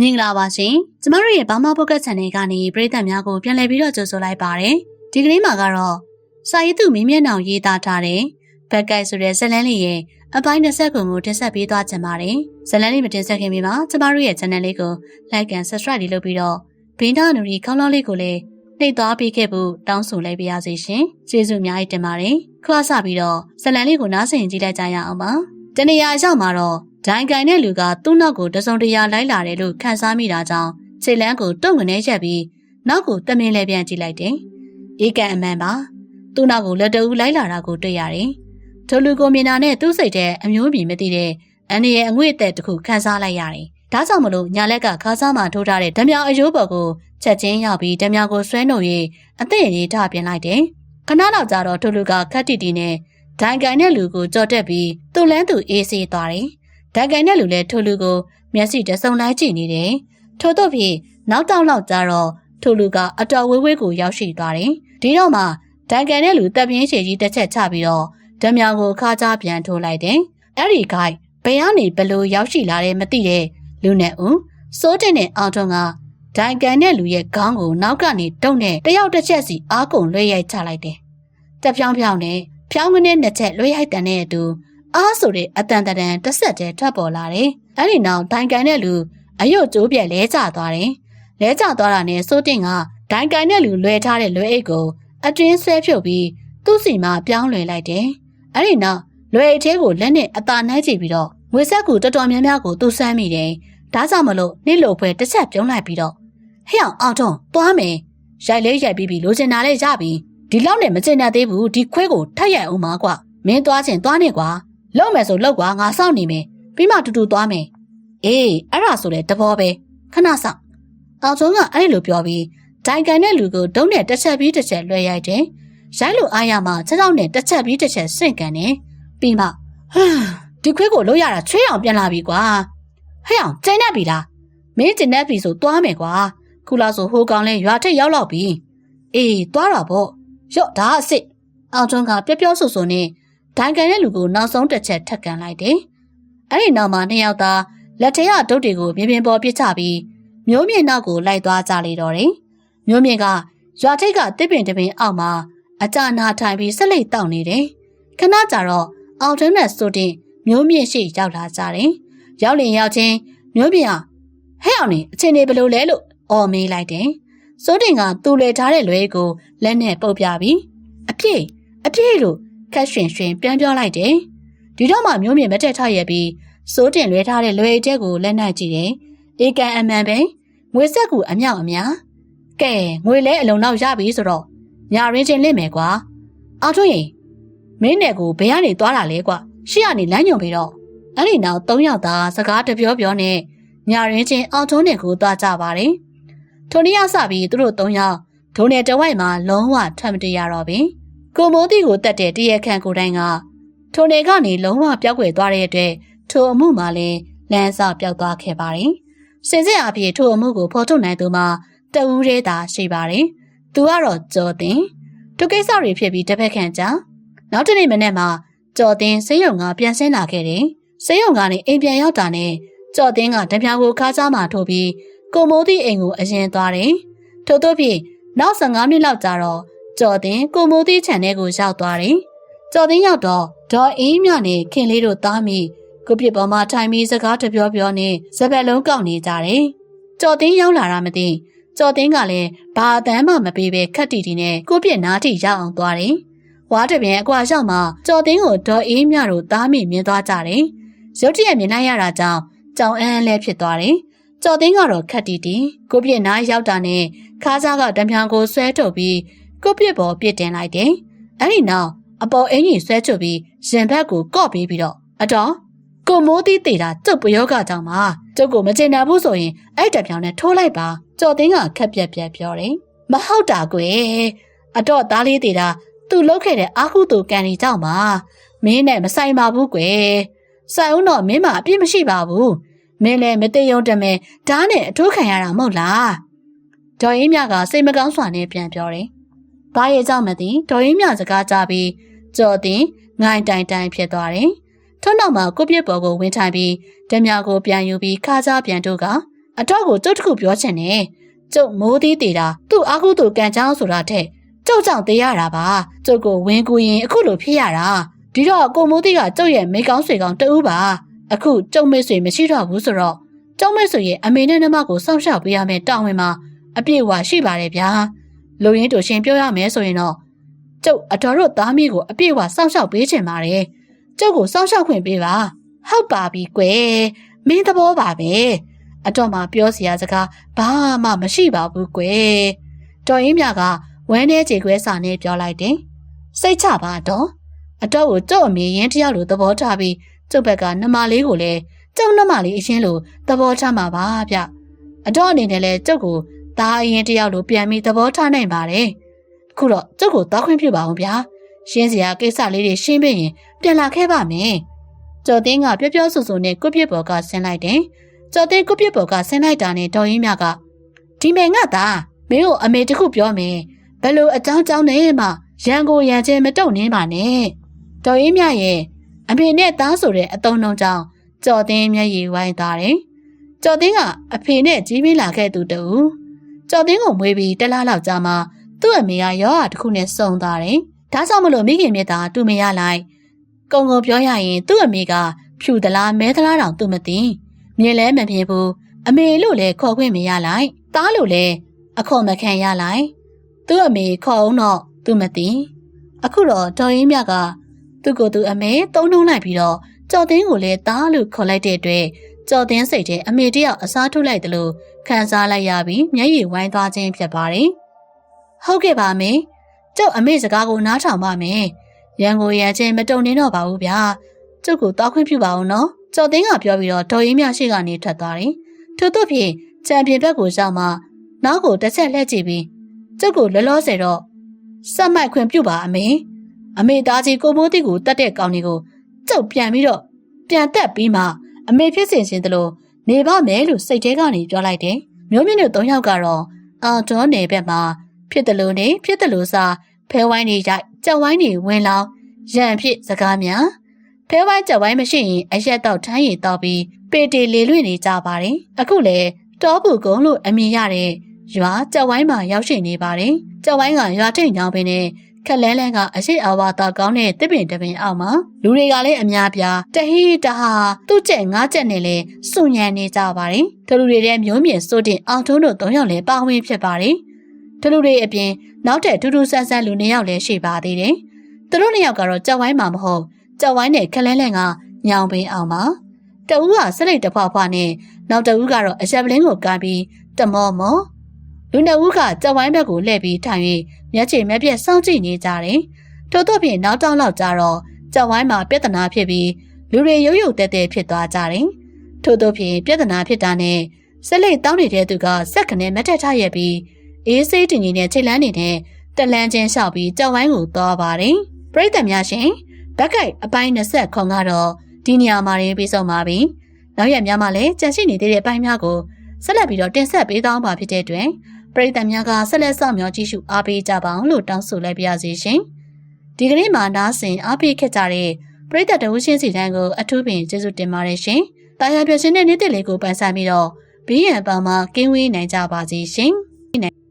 မင်္ဂလာပါရှင်ကျမတို့ရဲ့ဘာမပုတ်ကတ် channel ကနေပရိသတ်များကိုပြန်လည်ပြီးတော့ကြိုဆိုလိုက်ပါတယ်ဒီကနေ့မှာကတော့စာရေးသူမင်းမျက်နှာရေးသားထားတဲ့ဘက်ကတ်ဆိုတဲ့ဇတ်လန်းလေးရဲ့အပိုင်း20ခုကိုတင်ဆက်ပေးသွားချင်ပါတယ်ဇတ်လန်းလေးမတင်ဆက်ခင်မှာကျမတို့ရဲ့ channel လေးကို like and subscribe လေးလုပ်ပြီးတော့ဘင်းသားနူရီခေါင်းလောင်းလေးကိုလည်းနှိပ်သွားပေးခဲ့ဖို့တောင်းဆိုလိုက်ပါရစေရှင်ကျေးဇူးအများကြီးတင်ပါတယ်ခွာစပြီးတော့ဇတ်လန်းလေးကိုနားဆင်ကြည့်လိုက်ကြရအောင်ပါတနေရာရောက်မှာတော့ ဒိုင်ကန်တဲ့လူကသူ့နောက်ကိုတစုံတရာလိုက်လာတယ်လို့ခန်းစားမိတာကြောင့်ခြေလန်းကိုတုံငနေချက်ပြီးနောက်ကိုတမင်လဲပြန်ကြည့်လိုက်တယ်။အေးကန်အမှန်ပါ။သူ့နောက်ကိုလက်တအူးလိုက်လာတာကိုတွေ့ရတယ်။ထိုလူကိုမြင်တာနဲ့သူ့စိတ်ထဲအမျိုးမြင်မသိတဲ့အန်ရဲ့အငွေ့အသက်တစ်ခုခန်းစားလိုက်ရတယ်။ဒါကြောင့်မလို့ညာလက်ကခါးစားမှထိုးထားတဲ့ဓမြောင်အယိုးပေါ်ကိုချက်ချင်းရောက်ပြီးဓမြောင်ကိုဆွဲနှုတ်၍အသက်ရည်ထပြင်လိုက်တယ်။ခဏလောက်ကြာတော့ထိုလူကခက်တီတီနဲ့ဒိုင်ကန်တဲ့လူကိုကြော်တက်ပြီးသူ့လန်းသူအေးဆေးသွားတယ်။ ဓာတ်ကန်တဲ့လူလည်းထိုလူကိုမျက်စိတစုံလိုက်ကြည့်နေတယ်။ထို့သောဖြင့်နောက်တောက်လောက်ကြတော့ထိုလူကအတော်ဝေးဝေးကိုရောက်ရှိသွားတယ်။ဒီတော့မှဓာတ်ကန်တဲ့လူတပ်ပြင်းချေကြီးတစ်ချက်ချပြီးတော့ဓမြောင်ကိုခါချပြန်ထိုးလိုက်တယ်။အဲ့ဒီခိုက်ဘယ်ကနေဘလို့ရောက်ရှိလာတယ်မသိတဲ့လူနဲ့ဦးစိုးတဲ့နဲ့အောင်ထွန်းကဒိုင်ကန်တဲ့လူရဲ့ခေါင်းကိုနောက်ကနေတုံနဲ့တယောက်တစ်ချက်စီအားကုန်လွှဲရိုက်ချလိုက်တယ်။တက်ဖြောင်းဖြောင်းနဲ့ဖြောင်းကနေနှစ်ချက်လွှဲရိုက်တန်တဲ့အတူ အားဆိုတဲ့အတန်တန်တစ်ဆက်တည်းထွက်ပေါ်လာတယ်။အဲ့ဒီနောက်ဒိုင်ကန်တဲ့လူအယုတ်ကျိုးပြက်လဲကျသွားတယ်။လဲကျသွားတာနဲ့စိုးတင်ကဒိုင်ကန်တဲ့လူလွှဲထားတဲ့လွှဲအိတ်ကိုအတွင်းဆွဲဖြုတ်ပြီးသူ့စီမှာပြောင်းလွှဲလိုက်တယ်။အဲ့ဒီနောက်လွှဲအိတ်သေးကိုလက်နဲ့အသာနှမ်းကြည့်ပြီးတော့ငွေဆက်ကူတော်တော်များများကိုသူ့ဆမ်းမိတယ်။ဒါကြောင့်မလို့နှိလို့ဖွဲတစ်ချက်ပြုံးလိုက်ပြီးတော့ဟဲ့အောင်အောင်ထုံးသွားမယ်။ရိုက်လေးရိုက်ပြီးပြီလိုချင်တာလေးရပြီ။ဒီလောက်နဲ့မကျင်တတ်သေးဘူးဒီခွဲကိုထက်ရိုက်အောင်ပါကွာ။မင်းသွားချင်သွားနေကွာ။ လောက်မယ်ဆိုလောက်ကွာငါစောင့်နေမယ်ပြီးမှတူတူသွားမယ်အေးအဲ့ဒါဆိုလေတဘောပဲခဏစောင့်အောင်ချုံးကအဲ့လိုပြောပြီးဒိုင်ကန်တဲ့လူကိုဒုံးနဲ့တစ်ချက်ပြီးတစ်ချက်လွှဲရိုက်တယ်ရိုက်လို့အားရမှချက်တော့နဲ့တစ်ချက်ပြီးတစ်ချက်ဆင့်ကန်တယ်ပြီးမှဟာဒီခွေးကိုလို့ရတာချွေးအောင်ပြန်လာပြီကွာဟဲ့အောင်ကျင်းနေပြီလားမင်းကျင်းနေပြီဆိုသွားမယ်ကွာခုလာဆိုဟိုကောင်လဲရွာထက်ရောက်တော့ပြီအေးသွားတာပေါ့ရော့ဒါအစ်စ်အောင်ထွန်းကပျော့ပျော့ဆူဆူနဲ့ ဒိုင်ကန်တဲ့လူကိုနောက်ဆုံးတစ်ချက်ထက်ကန်လိုက်တယ်။အဲ့ဒီနောက်မှာနှစ်ယောက်သားလက်ထဲကဒုတ်တွေကိုမြင်မြင်ပေါ်ပစ်ချပြီးမျိုးမြင့်နောက်ကိုလိုက်သွားကြလေတော့တယ်။မျိုးမြင့်ကရွာထိပ်ကတစ်ပင်တစ်ပင်အောက်မှာအကြနာထိုင်ပြီးဆက်လက်တောက်နေတယ်။ခဏကြာတော့အောင်တွင်းနဲ့ဆိုတင်မျိုးမြင့်ရှိရောက်လာကြတယ်။ရောက်လင်ရောက်ချင်းမျိုးမြင့်ဟာဟဲ့အောင်နေအချင်းနေဘလို့လဲလို့အော်မေးလိုက်တယ်။စိုးတင်ကသူ့လေထားတဲ့လွဲကိုလက်နဲ့ပုတ်ပြပြီးအပြည့်အပြည့်လို့ ခက်ရှင်ရှင်ပြန်ပြောလိုက်တယ်။ဒီတော့မှမျိုးမြင်မတက်ထရက်ပြီးစိုးတင်လွဲထားတဲ့လွယ်တဲ့ကိုလက်နိုင်ကြည့်တယ်။အေကန်အမှန်ပဲငွေဆက်ကူအမြောက်အများကဲငွေလဲအလုံးတော့ရပြီဆိုတော့ညာရင်းချင်းလင့်မယ်ကွာ။အော်ထွန်းရင်မင်းနဲ့ကိုဘယ်ကနေသွားတာလဲကွာ။ရှေ့ကနေလမ်းညွန်ပြီးတော့အဲ့ဒီနောက်၃ယောက်သားစကားတပြောပြောနဲ့ညာရင်းချင်းအော်ထွန်းနဲ့ကိုသွားကြပါတယ်။ထိုနေ့ရစပြီးသူတို့၃ယောက်ဒုံနဲ့တဝိုက်မှာလုံးဝထွက်မတရတော့ဘူး။ ကိုမိုးတီကိုတတ်တဲ့တရခန့်ကိုတိုင်းကထိုနေကနေလုံးဝပျောက်ကွယ်သွားတဲ့အတွက်ထိုအမှုမှာလည်းလမ်းစာပျောက်သွားခဲ့ပါတယ်။စင်စစ်အဖြစ်ထိုအမှုကိုဖော်ထုတ်နိုင်သူမှာတဦးတည်းသာရှိပါတယ်။သူကတော့ကြော်တင်သူကိစ္စတွေဖြစ်ပြီးတစ်ဖက်ခန့်ကြာနောက်တနေ့မနေ့မှာကြော်တင်ဆေးရုံကပြန်ဆင်းလာခဲ့တယ်။ဆေးရုံကနေအိမ်ပြန်ရောက်တာနဲ့ကြော်တင်ကတံပြောင်ကိုခါးစားမှထိုးပြီးကိုမိုးတီအိမ်ကိုအရင်သွားတယ်။ထို့သောဖြင့်နောက်15မိနစ်လောက်ကြာတော့ ကျော်တင်ကိုမိုးသီးခြံထဲကိုရောက်သွားတယ်။ကျော်တင်ရောက်တော့ဒေါ်အေးမြနဲ့ခင်လေးတို့သားမိကိုပြစ်ပေါ်မှာထိုင်ပြီးစကားတပြောပြောနဲ့စပက်လုံးကောက်နေကြတယ်။ကျော်တင်ရောက်လာတာမသိကျော်တင်ကလည်းဘာအတမ်းမှမပေးပဲခက်တီတီနဲ့ကိုပြစ်နားထိရောက်အောင်သွားတယ်။ဝါတပြန်အကွာရောက်မှကျော်တင်ကိုဒေါ်အေးမြတို့သားမိမြင်သွားကြတယ်။ရုတ်တရက်မြင်လိုက်ရတာကြောင့်ကြောင်အန်းလဲဖြစ်သွားတယ်။ကျော်တင်ကတော့ခက်တီတီကိုပြစ်နားရောက်တာနဲ့ခါးစားကတံပြန်ကိုဆွဲထုတ်ပြီး ကိုပြစ်ပေါ်ပြစ်တင်လိုက်တယ်။အဲ့ဒီနောက်အပေါ်အင်းကြီးဆွဲချုပ်ပြီးရင်ဘက်ကိုကော့ပေးပြီးတော့အတော်ကိုမိုးသီးသေးတာကျုပ်ပယောဂကြောင့်ပါကျုပ်ကိုမကျင်နာဘူးဆိုရင်အဲ့တပြောင်နဲ့ထိုးလိုက်ပါကြော်သိန်းကခက်ပြက်ပြက်ပြောတယ်မဟုတ်တာကွယ်အတော့သားလေးသေးတာသူ့လုတ်ခဲ့တဲ့အာဟုတူကန်ကြီးကြောင့်ပါမင်းနဲ့မဆိုင်ပါဘူးကွယ်ဆိုင်ဦးတော့မင်းမအပြစ်မရှိပါဘူးမင်းလည်းမသိယုံတမဲဓားနဲ့အထိုးခံရတာမဟုတ်လားဒေါ်ရင်းမြကစိတ်မကောင်းစွာနဲ့ပြန်ပြောတယ်။ ဘာရဲ့ကြောင့်မသိဒေါ်ရင်းမြစကားကြားပြီးကြော်တင်ငိုင်းတိုင်တိုင်ဖြစ်သွားတယ်။ထို့နောက်မှာကိုပြစ်ပေါ်ကိုဝင်ထိုင်ပြီးဓမြကိုပြန်ယူပြီးခါးကြားပြန်တို့ကအတော့ကိုကျုပ်တခုပြောချင်တယ်ကျုပ်မိုးသေးသေးတာသူ့အာကုသူကံချောင်းဆိုတာတဲ့ကျုပ်ကြောင့်သေးရတာပါကျုပ်ကိုဝင်းကူရင်အခုလိုဖြစ်ရတာဒီတော့ကိုမိုးသေးကကျုပ်ရဲ့မိကောင်းဆွေကောင်းတူပါအခုကျုံမိတ်ဆွေမရှိတော့ဘူးဆိုတော့ကျုံမိတ်ဆွေရဲ့အမေနဲ့နှမကိုစောင့်ရှောက်ပေးရမယ်တောင်းဝင်မှာအပြည့်အဝရှိပါတယ်ဗျာ လူရင်းတို့ရှင်ပြောရမယ်ဆိုရင်တော့ကျုပ်အတော်တို့သားမီးကိုအပြည့်အဝစောင့်ရှောက်ပေးချင်ပါတယ်ကျုပ်ကိုစောင့်ရှောက်ခွင့်ပေးပါဟုတ်ပါပြီကွယ်မင်းသဘောပါပဲအတော်မှပြောစရာစကားဘာမှမရှိပါဘူးကွယ်တော်ရင်းမြကဝမ်းထဲကြေခွဲစာနဲ့ပြောလိုက်တယ်စိတ်ချပါတော့အတော်ကိုကျုပ်အမေရင်းတယောက်လိုသဘောထားပြီးကျုပ်ဘက်ကနှမလေးကိုလည်းကျုပ်နှမလေးအရင်လိုသဘောထားမှာပါဗျအတော်အနေနဲ့လည်းကျုပ်ကို သားအရင်တယောက်လိုပြန်ပြီးသဘောထားနိုင်ပါတယ်အခုတော့ကျုပ်ကိုတောက်ခွင့်ပြုပါအောင်ဗျာရှင်းစရာကိစ္စလေးတွေရှင်းပြီးရင်ပြန်လာခဲ့ပါမယ်ကျော်သိန်းကပြောပြောဆိုဆိုနဲ့ကုပြစ်ပေါ်ကဆင်းလိုက်တယ်ကျော်သိန်းကုပြစ်ပေါ်ကဆင်းလိုက်တာနဲ့ဒေါ်ရင်းမြကဒီမယ်ငါသားမင်းကိုအမေတခုပြောမယ်ဘယ်လိုအကြောင်းကြောင်းနဲ့မှရန်ကိုရန်ချင်းမတုံနေပါနဲ့ဒေါ်ရင်းမြရဲ့အမေနဲ့သားဆိုတဲ့အတုံးလုံးကြောင့်ကျော်သိန်းမျက်ရည်ဝိုင်းသွားတယ်ကျော်သိန်းကအဖေနဲ့ကြီးပင်းလာခဲ့သူတူ ကျော်သိန်းကိုမွေးပြီးတလားလောက်ကြာမှသူ့အမေကရောဂါတစ်ခုနဲ့စုံသွားတယ်ဒါကြောင့်မလို့မိခင်မြတ်သားတူမရလိုက်ကုံကုံပြောရရင်သူ့အမေကဖြူသလားမဲသလားတောင်သူမသိမြင်လဲမမြင်ဘူးအမေလို့လည်းခေါ်ခွင့်မရလိုက်သားလို့လည်းအခေါ်မခံရလိုက်သူ့အမေခေါ်အောင်တော့သူမသိအခုတော့တော်ရင်းမြကသူ့ကိုယ်သူအမေတုံးနှုံးလိုက်ပြီးတော့ကြော်တင်းကိုလည်းသားလို့ခေါ်လိုက်တဲ့အတွက် ကြော်တင်းစိတ်ထဲအမေတယောက်အစားထုတ်လိုက်တယ်လို့ခံစားလိုက်ရပြီးမျက်ရည်ဝိုင်းသွားခြင်းဖြစ်ပါတယ်ဟုတ်ကဲ့ပါမေကျုပ်အမေစကားကိုနားထောင်ပါမယ်ရန်ကိုရန်ချင်းမတုံနေတော့ပါဘူးဗျာကျုပ်ကိုတောက်ခွင့်ပြုပါအောင်နော်ကျော်သိန်းကပြောပြီးတော့ဒေါ်ရင်းမြရှိကနေထွက်သွားတယ်ထို့သူဖြင့်ချန်ပီယံဘက်ကိုရောက်မှနောက်ကိုတစ်ချက်လှည့်ကြည့်ပြီးကျုပ်ကိုလောလောဆယ်တော့စက်မိုက်ခွင့်ပြုပါအမေအမေသားကြီးကိုမိုးတိကိုတတ်တဲ့ကောင်တွေကိုကျုပ်ပြန်ပြီးတော့ပြန်တက်ပြီးမှ အမေဖြစ်စင်ချင်းတလို့နေပါမယ်လို့စိတ်ထဲကနေပြောလိုက်တယ်မျိုးမြင့်တို့၃ယောက်ကတော့အာဒေါ်နယ်ဘက်မှာဖြစ်တယ်လို့နေဖြစ်တယ်လို့စာဖဲဝိုင်းနေကြကြောက်ဝိုင်းနေဝင်လောင်ရန်ဖြစ်စကားများဖဲဝိုင်းကြောက်ဝိုင်းမရှိရင်အရက်တော့ထမ်းရည်တော့ပြီးပေတီလေလွင့်နေကြပါတယ်အခုလေတောပူကုန်းလို့အမည်ရတဲ့ရွာကြောက်ဝိုင်းမှာရောက်ရှိနေပါတယ်ကြောက်ဝိုင်းကရွာထိတ်ညောင်းပင်နဲ့ ခက်လဲလဲကအရှိအဝါတာကောင်းတဲ့တစ်ပင်တစ်ပင်အောက်မှာလူတွေကလည်းအများပြားတဟီတဟာသူ့ကျက်ငါးကျက်နဲ့လဲစုညံနေကြပါတယ်။ဒလူတွေတဲ့မျိုးမြင့်စိုးတင်အောင်ထုံးတို့၃ယောက်လည်းပါဝင်ဖြစ်ပါတယ်။ဒလူတွေအပြင်နောက်ထပ်ထူးထူးဆန်းဆန်းလူ၂ယောက်လည်းရှိပါသေးတယ်။သူတို့၂ယောက်ကတော့ကြောက်ဝိုင်းမှာမဟုတ်ကြောက်ဝိုင်းနဲ့ခက်လဲလဲကညောင်ပင်အောင်မှာတဦးကစလိတ်တစ်ဖွားဖွားနဲ့နောက်တဦးကတော့အချက်ပလင်းကိုကမ်းပြီးတမောမောလူနှစ်ဦးကကြောက်ဝိုင်းဘက်ကိုလှည့်ပြီးထိုင်၍ မျက်ခြေမျက်ပြက်စောင့်ကြည့်နေကြတယ်။ထို့သောဖြင့်နောက်တောင်းလောက်ကြတော့ကြောက်ဝိုင်းမှာပြဿနာဖြစ်ပြီးလူတွေရုပ်ရုပ်တဲတဲဖြစ်သွားကြတယ်။ထို့သောဖြင့်ပြဿနာဖြစ်တာနဲ့ဆက်လက်တောင်းနေတဲ့သူကစက်ကနေမထက်ထရက်ပြီးအေးဆေးတင်ကြီးနဲ့ချိတ်လန်းနေတဲ့တလန်းချင်းလျှောက်ပြီးကြောက်ဝိုင်းကိုသွားပါတယ်။ပရိသတ်များရှင်ဘက်ကိုက်အပိုင်း20ခွန်ကတော့ဒီနေရာမှာရင်းပြီးဆုံးပါပြီ။နောက်ရက်များမှာလည်းကြန့်ရှိနေသေးတဲ့အပိုင်းများကိုဆက်လက်ပြီးတော့တင်ဆက်ပေးသွားမှာဖြစ်တဲ့အတွက် ပရိသတ်များကဆက်လက်စောင့်မျှော်ကြည့်ရှုအားပေးကြပါအောင်လို့တောင်းဆိုလိုက်ပါရစေရှင်။ဒီကနေ့မှာနားဆင်အားပေးခဲ့ကြတဲ့ပရိသတ်တဝရှင်းစီတန်းကိုအထူးပင်ကျေးဇူးတင်ပါတယ်ရှင်။တာယာပြရှင်တဲ့နေ့တလေးကိုပန်ဆန်းပြီးတော့ဘေးရန်ပေါင်းမှာကင်းဝေးနိုင်ကြပါစေရှင်။